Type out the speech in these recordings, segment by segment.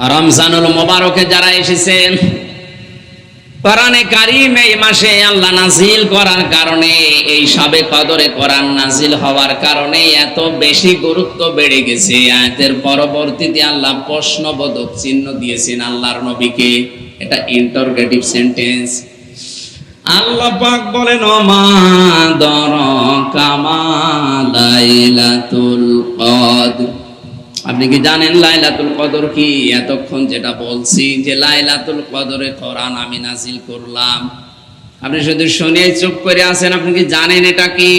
রমজানুল মোবারকে যারা এসেছেন, কোরআনে কারিম এই মাসে আল্লাহ নাজিল করার কারণে, এই সবে কদরে কোরআন নাজিল হওয়ার কারণে এত বেশি গুরুত্ব বেড়ে গেছে। আয়াতের পরবর্তীতে আল্লাহ প্রশ্নবোধক চিহ্ন দিয়েছেন আল্লাহর নবীকে। এটা ইন্টারগেটিভ সেন্টেন্স আল্লাহ পাক বলেন, ওমা দর কামা লাইলাতুল কদর। আপনি কি জানেন লাইলাতুল কদর কি? এতক্ষণ যেটা বলছি যে লাইলাতুল কদরে কোরআন আমি নাজিল করলাম। আপনি শুধু শুনে চুপ করে আছেন, আপনি কি জানেন এটা কি?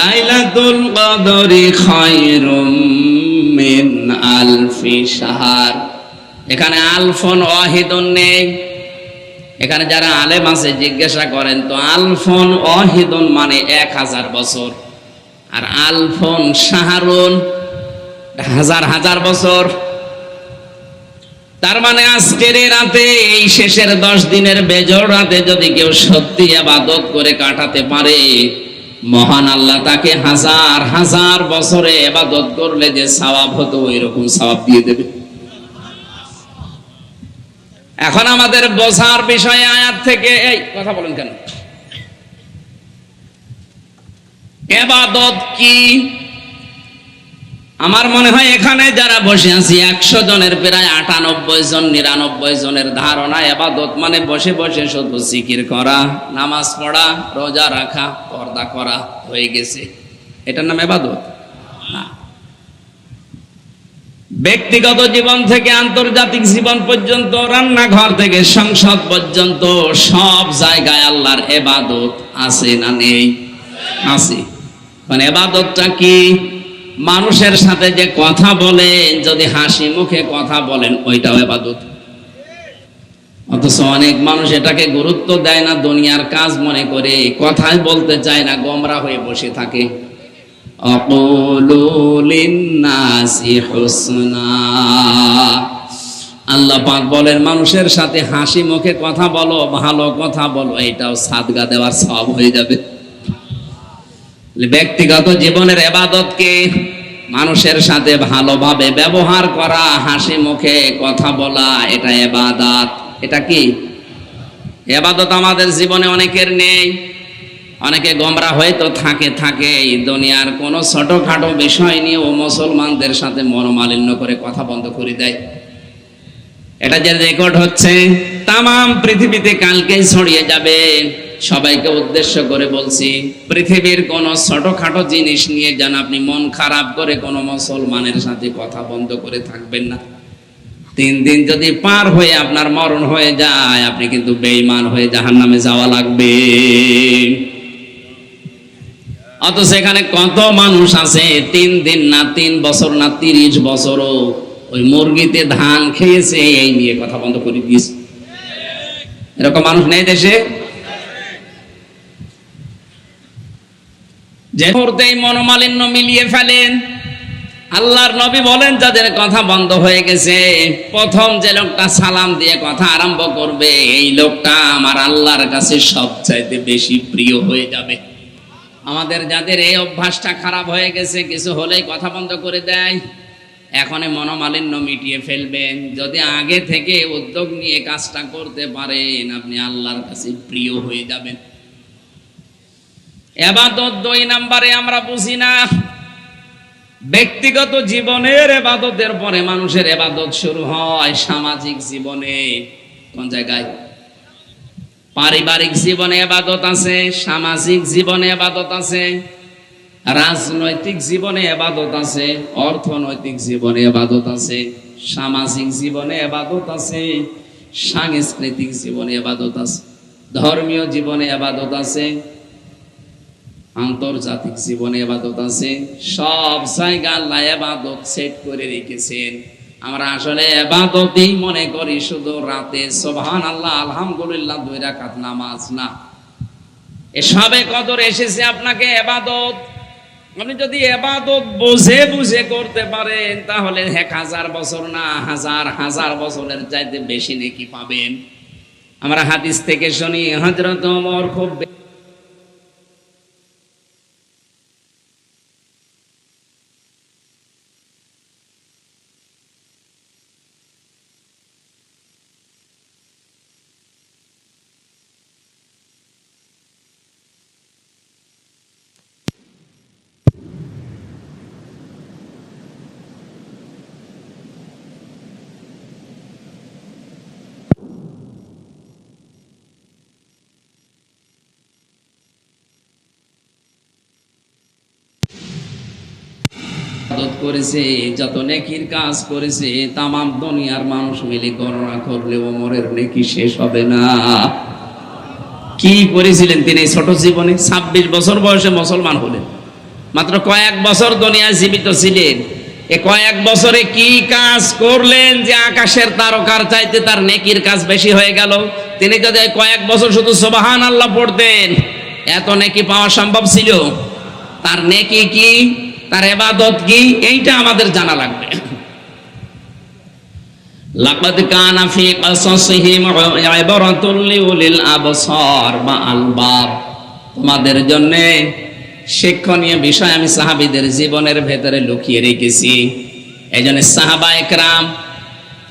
লাইলাতুল কদরি খায়রুম মিন আলফি শাহর। এখানে আলফন ওয়াহিদুন নেই। এখানে যারা আলেম আছে, জিজ্ঞাসা করেন, তো আলফন অহিদন মানে এক হাজার বছর। আর আলফন সাহারুন হাজার হাজার বছর। তার মানে আজকের রাতে, এই শেষের দশ দিনের বেজর রাতে যদি কেউ সত্যি আবাদত করে কাটাতে পারে, মহান আল্লাহ তাকে হাজার হাজার বছরে আবাদত করলে যে সওয়াব হতো ওই রকম সওয়াব দিয়ে দেবে। এখন আমাদের বোঝার বিষয়ে আয়াত থেকে, এই, কথা বলেন কেন? এবাদত কি? আমার মনে হয় এখানে যারা বসে আছি, একশো জনের প্রায় আটানব্বই জন, নিরানব্বই জনের ধারণা এবাদত মানে বসে বসে শুধু জিকির করা, নামাজ পড়া, রোজা রাখা, পর্দা করা হয়ে গেছে। এটার নাম এবাদত? ব্যক্তিগত জীবন থেকে আন্তর্জাতিক জীবন পর্যন্ত, রান্নাঘর থেকে সংসদ পর্যন্ত সব জায়গায় আল্লাহর এবাদত আছে না নেই? আছে। মানে এবাদতটা কি? মানুষের সাথে যে কথা বলেন যদি হাসি মুখে কথা বলেন, ওইটাও এবাদত। অথচ অনেক মানুষ এটাকে গুরুত্ব দেয় না, দুনিয়ার কাজ মনে করে, কথাই বলতে চায় না, গমরা হয়ে বসে থাকে। আল্লাহ পাক বলেন, মানুষের সাথে হাসি মুখে কথা বলো, ভালো কথা বলো, এটাও সাদগা দেওয়ার সব হয়ে যাবে। ব্যক্তিগত জীবনের এবাদতকে মানুষের সাথে ভালোভাবে ব্যবহার করা, হাসি মুখে কথা বলা, এটা এবাদাত। এটা কি? এবাদত আমাদের জীবনে অনেকের নেই। অনেকে গমরা হয়তো থাকে থাকে। দুনিয়ার কোনো ছোটখাটো বিষয় নিয়ে ও মুসলমানদের সাথে মনোমালিন্য করে কথা বন্ধ করে দেয়। এটা যে রেকর্ড হচ্ছে তাম পৃথিবীতে কালকেই ছড়িয়ে যাবে। সবাইকে উদ্দেশ্য করে বলছি, পৃথিবীর কোন ছোটখাটো জিনিস নিয়ে যেন আপনি মন খারাপ করে কোনো মুসলমানের সাথে কথা বন্ধ করে থাকবেন না। তিন দিন যদি পার হয়ে আপনার মরণ হয়ে যায়, আপনি কিন্তু বেঈমান হয়ে জাহান নামে যাওয়া লাগবে। অত সেখানে কত মানুষ আছে, তিন দিন না তিন বছর না তিরিশ বছরও ওই মুরগিতে ধান খেয়েছে, এই নিয়ে কথা বন্ধ করে দিয়েছে। এরকম মানুষ নেই দেশে? যে মুহূর্তেই মনোমালিন্য মিলিয়ে ফেলেন, আল্লাহর নবী বলেন, যাদের কথা বন্ধ হয়ে গেছে, প্রথম যে লোকটা সালাম দিয়ে কথা আরম্ভ করবে, এই লোকটা আমার আল্লাহর কাছে সবচাইতে বেশি প্রিয় হয়ে যাবে। আমাদের যাদের এই অভ্যাসটা খারাপ হয়ে গেছে, কিছু হলেই কথা বন্ধ করে দেয়। এখনই মনোমালিন্য মিটিয়ে ফেলবেন। যদি আগে থেকে উদ্যোগ নিয়ে কাজটা করতে পারেন, আপনি আল্লাহর কাছে প্রিয় হয়ে যাবেন। এবাদত দুই নাম্বারে আমরা বুঝি না। ব্যক্তিগত জীবনের এবাদতের পরে মানুষের এবাদত শুরু হয় সামাজিক জীবনে। কোন জায়গায়? পারিবারিক জীবনে এবাদত আছে, সামাজিক জীবনে এবাদত আছে, রাজনৈতিক জীবনে এবাদত আছে, অর্থনৈতিক জীবনে এবাদত আছে, সামাজিক জীবনে এবাদত আছে, সাংস্কৃতিক জীবনে এবাদত আছে, ধর্মীয় জীবনে এবাদত আছে আন্তর্জাতিক জীবনে এবাদত আছে, সব জায়গা আল্লাহ এবাদত সেট করে রেখেছেন। আমরা আসলে এবাদতেই মনে করি শুধু রাতে সোভান আল্লাহ আলহামদুলিল্লাহ, দুই রাকাত নামাজ না। এসবে কদর এসেছে আপনাকে এবাদত। আপনি যদি এবাদত বুঝে বুঝে করতে পারেন, তাহলে এক হাজার বছর না, হাজার হাজার বছরের চাইতে বেশি নাকি পাবেন। আমরা হাদিস থেকে শুনি হজরত ওমর খুব ইবাদত করেছে, যত নেকির কাজ করেছে, তামাম দুনিয়ার মানুষ মিলে গণনা করলে ওমরের নেকি শেষ হবে না। কি করেছিলেন তিনি এই ছোট জীবনে? ছাব্বিশ বছর বয়সে মুসলমান হলেন। মাত্র কয়েক বছর দুনিয়ায় জীবিত ছিলেন। এ কয়েক বছরে কি কাজ করলেন যে আকাশের তারকার চাইতে তার নেকির কাজ বেশি হয়ে গেল? তিনি যদি কয়েক বছর শুধু সোবাহান আল্লাহ পড়তেন, এত নেকি পাওয়া সম্ভব ছিল? তার নেকি কি? তার এবাদত কি? এইটা আমাদের জানা লাগবে। বা তোমাদের জন্য শিক্ষণীয় বিষয় আমি সাহাবিদের জীবনের ভেতরে লুকিয়ে রেখেছি। এই জন্য সাহাবা একরাম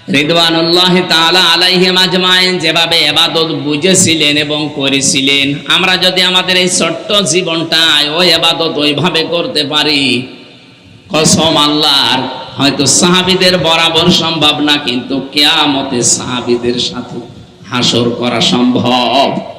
রিদওয়ানুল্লাহ তাআলা আলাইহিম আজমাইন, যেভাবে ইবাদত বুঝেছিলেন এবং করেছিলেন। আমরা যদি আমাদের এই ওই ওইভাবে করতে পারি, কসম আল্লাহর, হয়তো সাহাবিদের বরাবর সম্ভব না, কিন্তু কেয়ামতে সাহাবিদের সাথে হাসর করা সম্ভব।